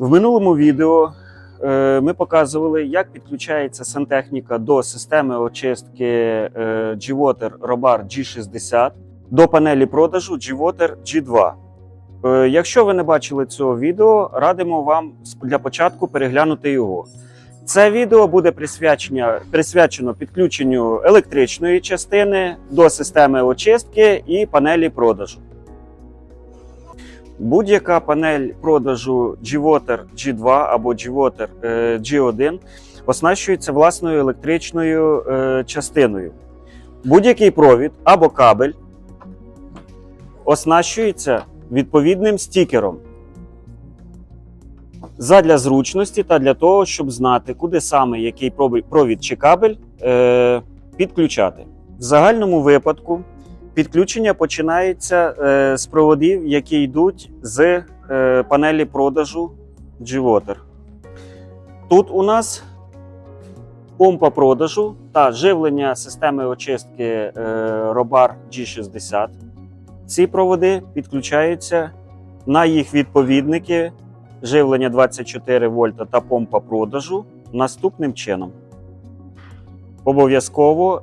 В минулому відео е, ми показували, як підключається сантехніка до системи очистки е, G-Water Robar G60 до панелі продажу G-Water G2. Е, Якщо ви не бачили цього відео, радимо вам для початку переглянути його. Це відео буде присвячено, присвячено підключенню електричної частини до системи очистки і панелі продажу. Будь-яка панель продажу G-Water G2 або G-Water е, G1 оснащується власною електричною е, частиною. Будь-який провід або кабель оснащується відповідним стікером. Задля зручності та для того, щоб знати, куди саме який провід чи кабель е, підключати. В загальному випадку Підключення починається е, з проводів, які йдуть з е, панелі продажу G-Water. Тут у нас помпа продажу та живлення системи очистки е, Robar G60. Ці проводи підключаються на їх відповідники живлення 24 вольта та помпа продажу наступним чином. Обов'язково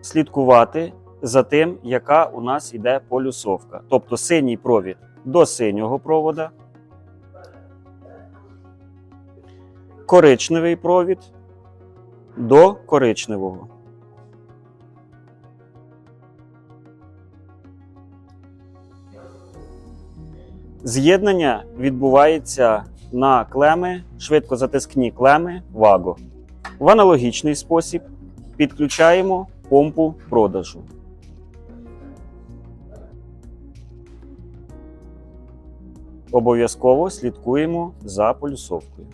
слідкувати за тим, яка у нас йде полюсовка. Тобто синій провід до синього провода, коричневий провід до коричневого. З'єднання відбувається на клеми, швидкозатискні клеми VAGO. В аналогічний спосіб підключаємо помпу продажу. Обов'язково слідкуємо за полюсовкою.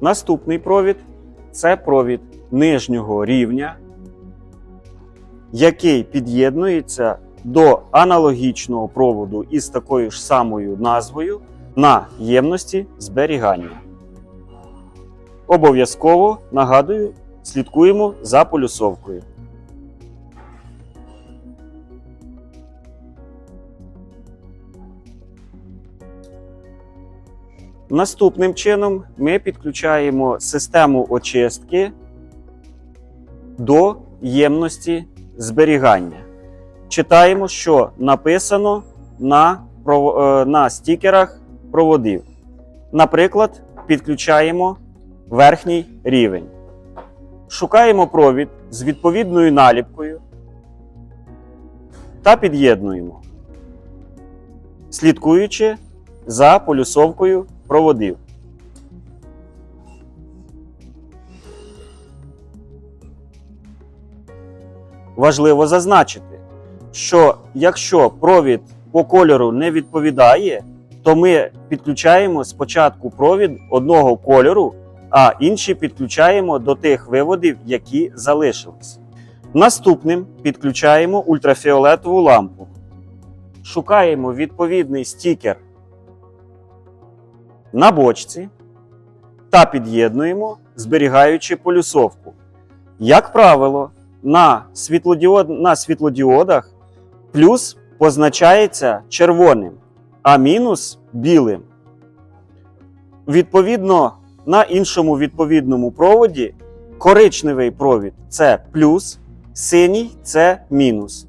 Наступний провід це провід нижнього рівня, який під'єднується до аналогічного проводу із такою ж самою назвою на ємності зберігання. Обов'язково нагадую, слідкуємо за полюсовкою. Наступним чином ми підключаємо систему очистки до ємності зберігання. Читаємо, що написано на, е, на стікерах проводів. Наприклад, підключаємо верхній рівень. Шукаємо провід з відповідною наліпкою та під'єднуємо, слідкуючи за полюсовкою проводів. Важливо зазначити, що якщо провід по кольору не відповідає, то ми підключаємо спочатку провід одного кольору, а інші підключаємо до тих виводів, які залишились. Наступним підключаємо ультрафіолетову лампу. Шукаємо відповідний стікер на бочці та під'єднуємо, зберігаючи полюсовку. Як правило, на, світлодіод... на світлодіодах плюс позначається червоним, а мінус білим. Відповідно, на іншому відповідному проводі коричневий провід це плюс, синій це мінус.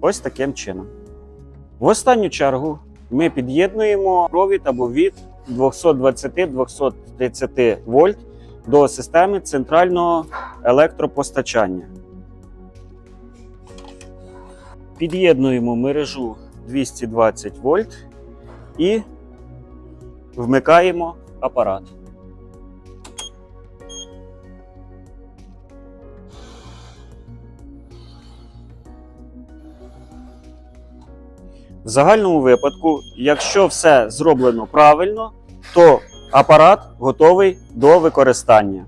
Ось таким чином. В останню чергу ми під'єднуємо провід або від 220-230 вольт до системи центрального електропостачання. Під'єднуємо мережу 220 вольт і вмикаємо апарат. В загальному випадку, якщо все зроблено правильно, то апарат готовий до використання.